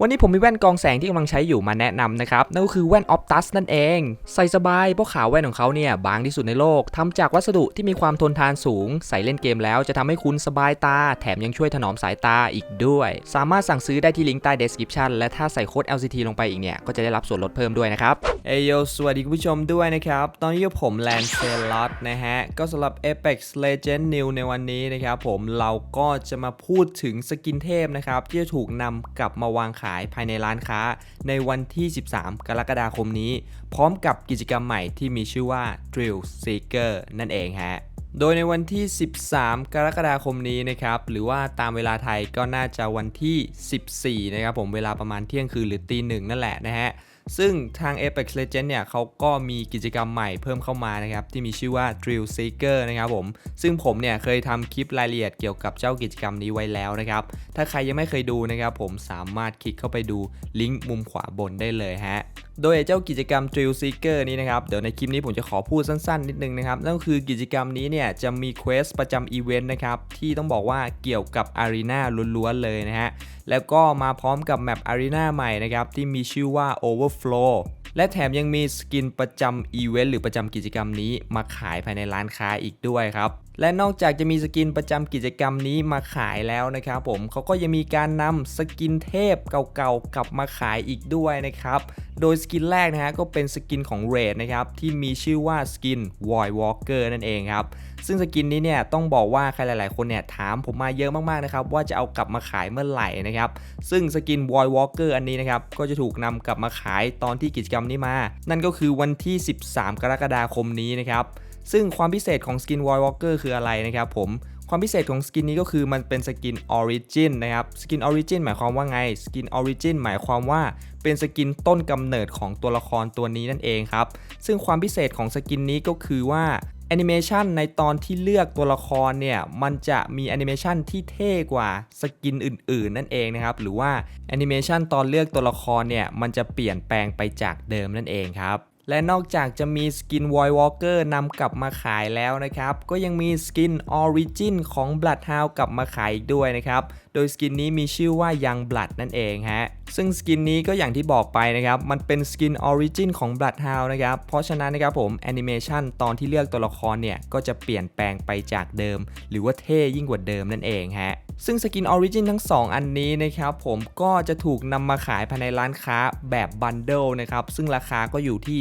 วันนี้ผมมีแว่นกองแสงที่กำลังใช้อยู่มาแนะนำนะครับ นั่นก็คือแว่น Optus นั่นเอง ใส่สบายเพราะขาวแว่นของเขาเนี่ย บางที่สุดในโลกทำจากวัสดุที่มีความทนทานสูง ใส่เล่นเกมแล้วจะทำให้คุณสบายตา แถมยังช่วยถนอมสายตาอีกด้วย สามารถสั่งซื้อได้ที่ลิงก์ใต้ description และถ้าใส่โค้ด LCT ลงไปอีกเนี่ย ก็จะได้รับส่วนลดเพิ่มด้วยนะครับเอโยสวัสดีคุณผู้ชมด้วยนะครับ ตอนนี้ผมแลนเซลอตนะฮะก็สำหรับ Apex Legend New ในวันนี้นะครับผมเราก็จะมาพูดถึงสกินเทพนะครับที่จะถูกนำกลับมาวางขายภายในร้านค้า ในวันที่ 13 กรกฎาคมนี้ พร้อมกับกิจกรรมใหม่ที่มีชื่อว่า Drill Seeker นั่นเองฮะ โดยในวันที่ 13 กรกฎาคมนี้นะครับ หรือว่าตามเวลาไทยก็น่าจะวันที่ 14 นะครับผมเวลาประมาณเที่ยงคืนหรือตีหนึ่งนั่นแหละนะฮะ ซึ่งทาง Apex Legends เนี่ยเขาก็มีกิจกรรมใหม่เพิ่มเข้ามานะครับ ที่มีชื่อว่า Drill Seeker นะครับผม ซึ่งผมเนี่ยเคยทำคลิปรายละเอียดเกี่ยวกับเจ้ากิจกรรมนี้ไว้แล้วนะครับ ถ้าใครยังไม่เคยดูนะครับผมสามารถคลิกเข้าไปดูลิงก์มุมขวาบนได้เลยฮะโดยเจ้ากิจกรรม Drill Seeker นี้นะครับเดี๋ยวในคลิปนี้ผมจะขอพูดสั้นๆ นิดนึงนะครับนั่นก็คือกิจกรรมนี้เนี่ยจะมีเควสประจำอีเวนต์นะครับที่ต้องบอกว่าเกี่ยวกับ Arena ล้วนๆเลยนะฮะแล้วก็มาพร้อมกับแมป Arena ใหม่นะครับที่มีชื่อว่า Overflow และแถมยังมีสกินประจำอีเวนต์หรือประจำกิจกรรมนี้มาขายภายในร้านค้าอีกด้วยครับ และนอกจากจะมีสกินประจำกิจกรรมนี้มาขายแล้วนะครับผมเขาก็ยังมีการนำสกินเทพเก่าๆกลับมาขายอีกด้วยนะครับ โดยสกินแรกนะฮะก็เป็นสกินของ Raid นะครับที่มีชื่อว่าสกิน Void Walker นั่นเองครับ ซึ่งสกินนี้เนี่ยต้องบอกว่าใครหลาย ๆ คนเนี่ยถามผมมาเยอะมาก ๆ นะครับ ว่าจะเอากลับมาขายเมื่อไหร่นะครับ ซึ่งสกิน Void Walker อันนี้นะครับ ก็จะถูกนำกลับมาขายตอนที่กิจกรรมนี้มา นั่นก็คือวันที่ 13 กรกฎาคมนี้นะครับ ซึ่งความพิเศษของสกิน Void Walker คืออะไรนะครับผมความพิเศษของสกินนี้ก็คือมันเป็นสกิน Origin นนะครับสกิน Origin หมายความว่าไงสกิน Origin หมายความว่าเป็นสกินต้นกำเนิดของตัวละครตัวนี้นั่นเองครับ ซึ่งความพิเศษของสกินนี้ก็คือว่า แอนิเมชันในตอนที่เลือกตัวละครเนี่ย มันจะมีแอนิเมชันที่เท่กว่าสกินอื่นๆ นั่นเองนะครับ หรือว่าแอนิเมชันตอนเลือกตัวละครเนี่ย มันจะเปลี่ยนแปลงไปจากเดิมนั่นเองครับ และนอกจากจะมีสกิน Void Walker นำกลับมาขายแล้วนะครับ ก็ยังมีสกิน Origin ของ Bloodhound กลับมาขายอีกด้วยนะครับ โดยสกินนี้มีชื่อว่า Young Blood นั่นเองฮะ ซึ่งสกินนี้ก็อย่างที่บอกไปนะครับ มันเป็นสกิน Origin ของ Bloodhound นะครับ เพราะฉะนั้นนะครับผมแอนิเมชันตอนที่เลือกตัวละครเนี่ย ก็จะเปลี่ยนแปลงไปจากเดิม หรือว่าเท่ยิ่งกว่าเดิมนั่นเองฮะ ซึ่งสกิน Origin ทั้ง 2 อันนี้นะครับผมก็จะถูกนำมาขายภายในร้านค้าแบบบันเดิลนะครับซึ่งราคาก็อยู่ที่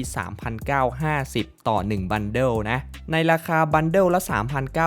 3,950 ต่อ 1 บันเดิลนะ ในราคาบันเดิลละ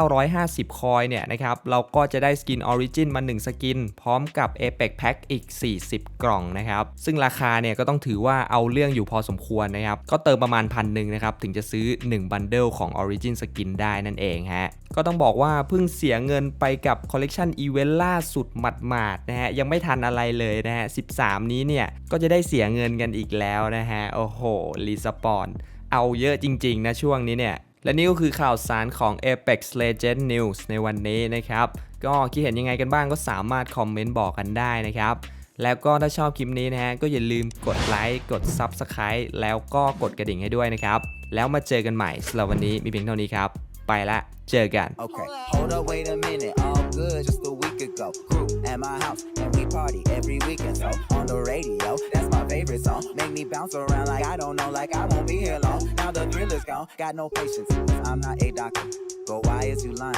3,950 คอยเนี่ยนะครับเราก็จะได้สกิน Origin มา 1 สกิน พร้อมกับ Apex Pack อีก 40 กล่องนะครับ ซึ่งราคาเนี่ยก็ต้องถือว่าเอาเรื่องอยู่พอสมควรนะครับ ก็เติมประมาณพันหนึ่งนะครับ ถึงจะซื้อ 1 บันเดิลของ Origin Skin ได้นั่นเองฮะก็ต้องบอกว่าเพิ่งเสียเงินไปกับคอลเลกชันอีเวนต์ล่าสุดหมาดๆนะฮะยังไม่ทันอะไรเลยนะฮะ 13 นี้เนี่ย ก็จะได้เสียเงินกันอีกแล้วนะฮะ โอ้โห รีสปอน เอาเยอะจริงๆนะช่วงนี้เนี่ย และนี่ก็คือข่าวสารของ Apex Legend News ในวันนี้นะครับ ก็คิดเห็นยังไงกันบ้างก็สามารถคอมเมนต์บอกกันได้นะครับแล้วก็ถ้าชอบคลิปนี้นะฮะ ก็อย่าลืมกดไลค์ กด Subscribe แล้วก็กดกระดิ่งให้ด้วยนะครับ แล้วมาเจอกันใหม่สำหรับวันนี้มีเพียงเท่านี้ครับ ไปละ เจอกัน Okay, hold up, wait a minute. All good just a week go Crew at my house, and we party every weekend. So on the radio, that's my favorite song. Make me bounce around like I don't know, like I won't be here long. Now the thrill is gone, got no patience. I'm not a doctor, but why is you lying?